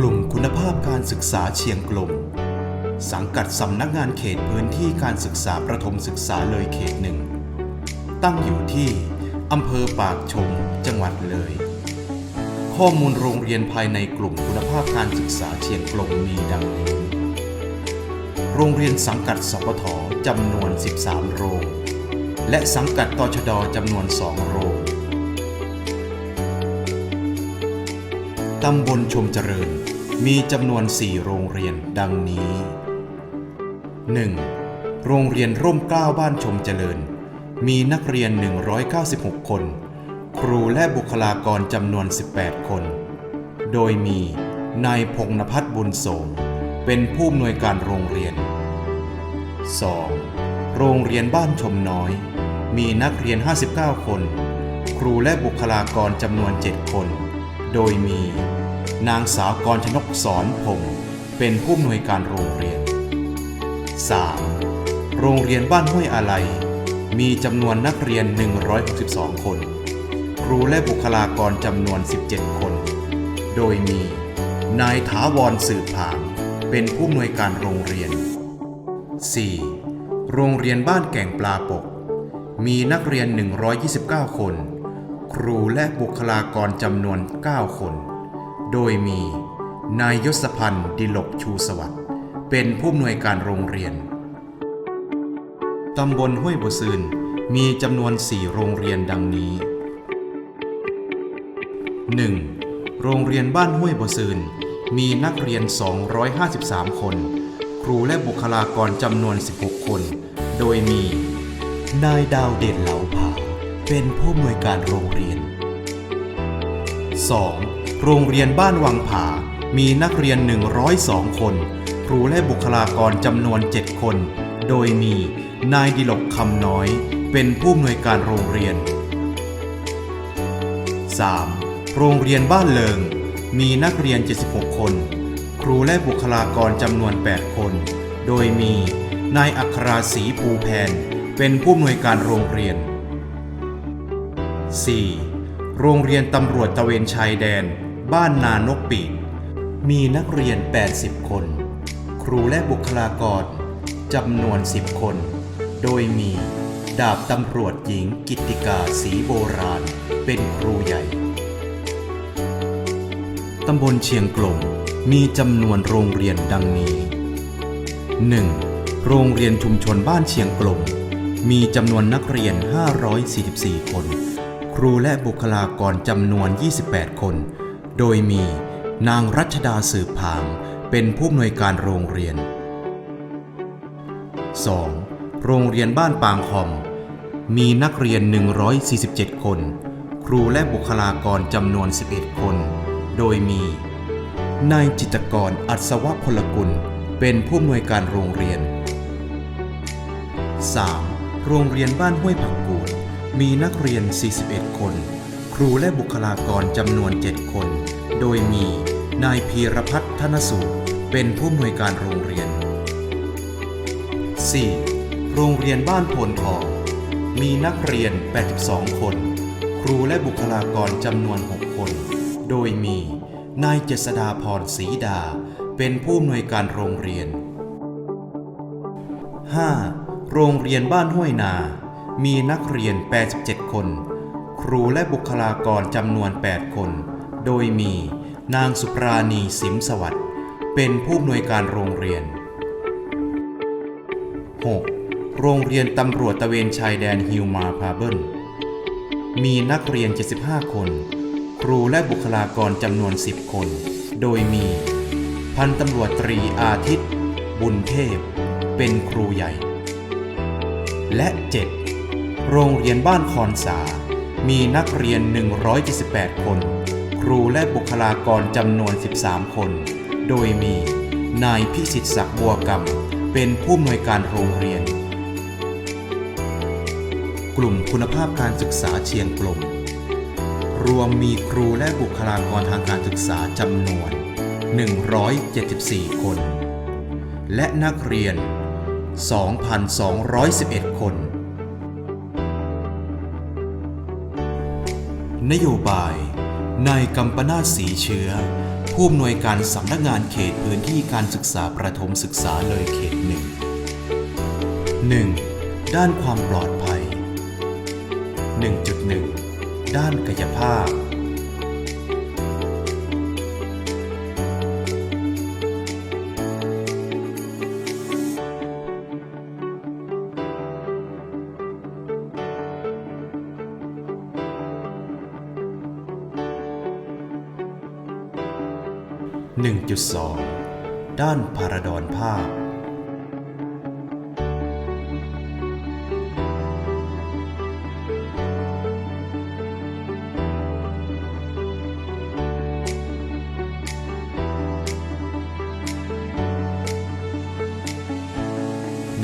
กลุ่มคุณภาพการศึกษาเชียงกลม สังกัดสำนักงานเขตพื้นที่การศึกษาประถมศึกษาเลยเขตหนึ่ง ตั้งอยู่ที่อำเภอปากชม จังหวัดเลย ข้อมูลโรงเรียนภายในกลุ่มคุณภาพการศึกษาเชียงกลมมีดังนี้ โรงเรียนสังกัดสปทจำนวน 13 โรง และสังกัดตชดจำนวน 2 โรง ตำบลชมเจริญ มีจำนวน 4 โรงเรียนดังนี้ 1. โรงเรียนร่มเกล้าบ้านชมเจริญ มีนักเรียน 196 คน ครูและบุคลากรจำนวน 18 คน โดยมีนายพงนพัฒน์บุญสมเป็นผู้อำนวยการโรงเรียน 2. โรงเรียนบ้านชมน้อย มีนักเรียน 59 คน ครูและบุคลากรจำนวน 7 คน โดยมี นางสาวกรชนกสอนพงศ์เป็นผู้อำนวยการโรงเรียน 3. โรงเรียนบ้านห้วยอาลัยมีจำนวนนักเรียน 162 คน ครูและบุคลากรจำนวน 17 คน โดยมี นายถาวรสืบผางเป็นผู้อำนวยการโรงเรียน 4. โรงเรียนบ้านแก่งปลาปก มีนักเรียน 129 คน ครูและบุคลากรจำนวน 9 คน โดยมี นายยศพันธ์ดิลกชูสวัสดิ์เป็นผู้อำนวยการโรงเรียน ตำบลห้วยบุซืนมีจำนวน 4 โรงเรียนดังนี้ 1. โรงเรียนบ้านห้วยบุซืนมีนักเรียน 253 คน ครูและบุคลากรจำนวน 16 คน โดยมี นายดาวเด่นเหลาผาเป็นผู้อำนวยการโรงเรียน 2. โรงเรียนบ้านวังผา มีนักเรียน 102 คน ครูและบุคลากรจำนวน 7 คน โดยมีนายดิลกคำน้อย เป็นผู้อำนวยการโรงเรียน 3. โรงเรียนบ้านเลิง มีนักเรียน 76 คน ครูและบุคลากรจำนวน 8 คน โดยมีนายอัคราศรีภูแพน เป็นผู้อำนวยการโรงเรียน 4. โรงเรียนตำรวจตะเวนชายแดน บ้านนานกปีก มีนักเรียน 80 คน ครูและบุคลากรจำนวน 10 คน โดยมีดาบตำรวจหญิงกิติกาศรีโบราณ เป็นครูใหญ่ ตำบลเชียงกลมมีจำนวนโรงเรียนดังนี้ 1. โรงเรียนชุมชนบ้านเชียงกลม มีจำนวนนักเรียน 544 คน ครูและบุคลากรจำนวน 28 คน โดยมีนางรัชดาสืบผางเป็นผู้อำนวยการโรงเรียน 2. โรงเรียนบ้านปางคอม มีนักเรียน 147 คน ครูและบุคลากรจำนวน 11 คน โดยมี นายจิตกรอัศวพลกุล เป็นผู้อำนวยการโรงเรียน 3. โรงเรียนบ้านห้วยผักกูด มีนักเรียน 41 คน ครูและบุคลากรจำนวน 7 คน โดยมี นายพีรพัฒน์ธนสูตรเป็นผู้อำนวยการโรงเรียน 4. โรงเรียนบ้านโพนทอง มีนักเรียน 82 คน ครูและบุคลากรจำนวน 6 คน โดยมี นายเจษดาพรศรีดา เป็นผู้อำนวยการโรงเรียน 5. โรงเรียนบ้านห้วยนา มีนักเรียน 87 คน ครูและบุคลากรจำนวน 8 คน โดยมีนางสุปราณีสิมสวัสดิ์ เป็นผู้อำนวยการโรงเรียน 6. โรงเรียนตำรวจตะเวนชายแดนฮิวมาพาเบิลมีนักเรียน 75 คน ครูและบุคลากรจำนวน 10 คน โดยมี พันตำรวจตรีอาทิตย์ บุญเทพ เป็นครูใหญ่ และ 7. โรงเรียนบ้านคอนสา มีนักเรียน 178 คน ครูและบุคลากรจำนวน 13 คน โดยมี นายพิสิทธิ์ศักดิ์บัวกรรม เป็นผู้อำนวยการโรงเรียน กลุ่มคุณภาพการศึกษาเชียงกลม รวมมีครูและบุคลากรทางการศึกษาจำนวน 174 คน และนักเรียน 2,211 คน นโยบาย นายกัมปนาศสีเชื้อ ผู้อำนวยการสำนักงานเขตพื้นที่การศึกษาประถมศึกษาเลยเขตหนึ่ง 1. ด้านความปลอดภัย 1.1 ด้านกายภาพ 1.2 ด้านพาราดอนภาพ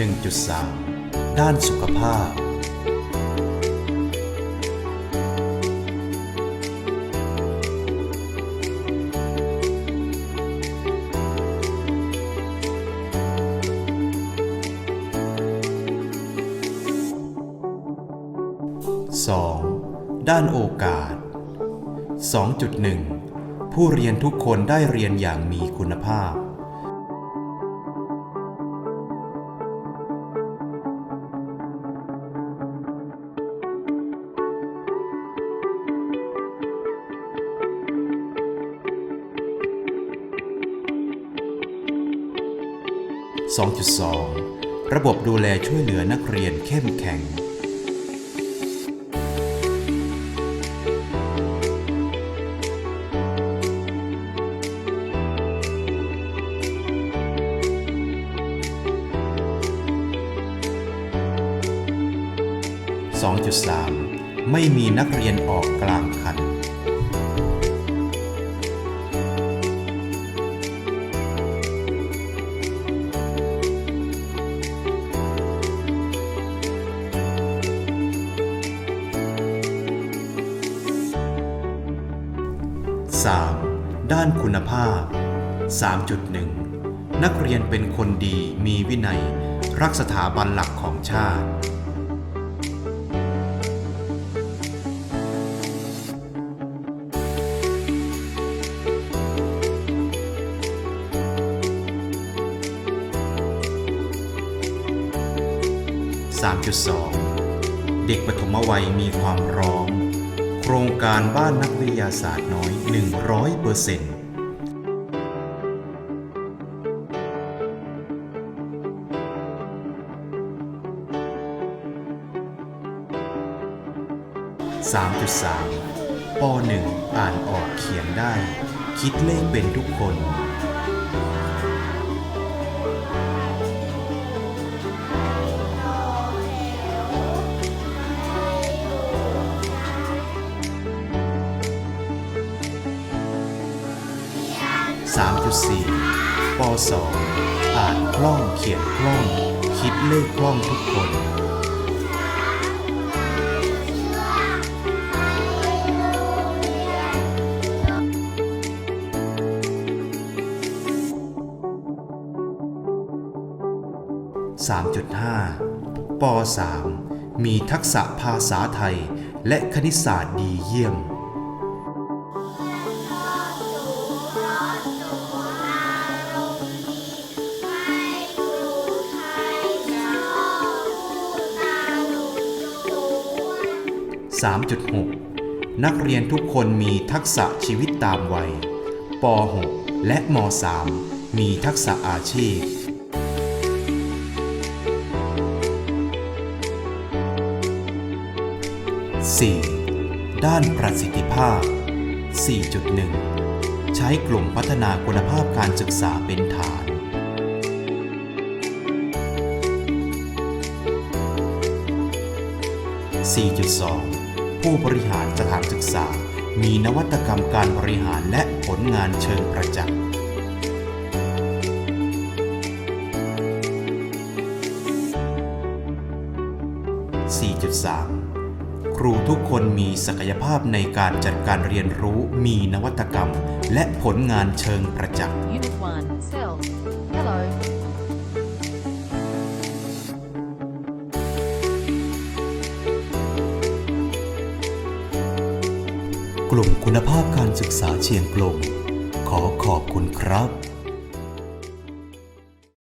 1.3 ด้านสุขภาพ 2. ด้านโอกาส 2.1 ผู้เรียนทุกคนได้เรียนอย่างมีคุณภาพ 2.2 ระบบดูแลช่วยเหลือนักเรียนเข้มแข็ง 2.3ไม่มีนักเรียนออกกลางคัน 3. ด้านคุณภาพ 3.1 นักเรียนเป็นคนดีมีวินัย รักสถาบันหลักของชาติ 3.2 เด็กปฐมวัยมีความพร้อม โครงการบ้านนักวิทยาศาสตร์น้อย 100เปอร์เซ็นต์3.3ป .1 อ่านออกเขียนได้ คิดเลขเป็นทุกคน 3.4ป .2 อ่านคล่องเขียนคล่อง คิดเลขคล่องทุกคน 3.5ป .3 มีทักษะภาษาไทยและคณิตศาสตร์ดีเยี่ยม 3.6 นักเรียนทุกคนมีทักษะชีวิตตามวัย ป .6 และม .3 มีทักษะอาชีพ 4. ด้านประสิทธิภาพ 4.1 ใช้กลุ่มพัฒนาคุณภาพการศึกษาเป็นฐาน 4.2 ผู้บริหารสถานศึกษา มีนวัตกรรมการบริหารและผลงานเชิงประจักษ์4.3 ครูทุกคนมีศักยภาพในการจัดการเรียนรู้มีนวัตกรรม และผลงานเชิงประจักษ์ กลุ่มคุณภาพการศึกษาเชียงกลมขอขอบคุณครับ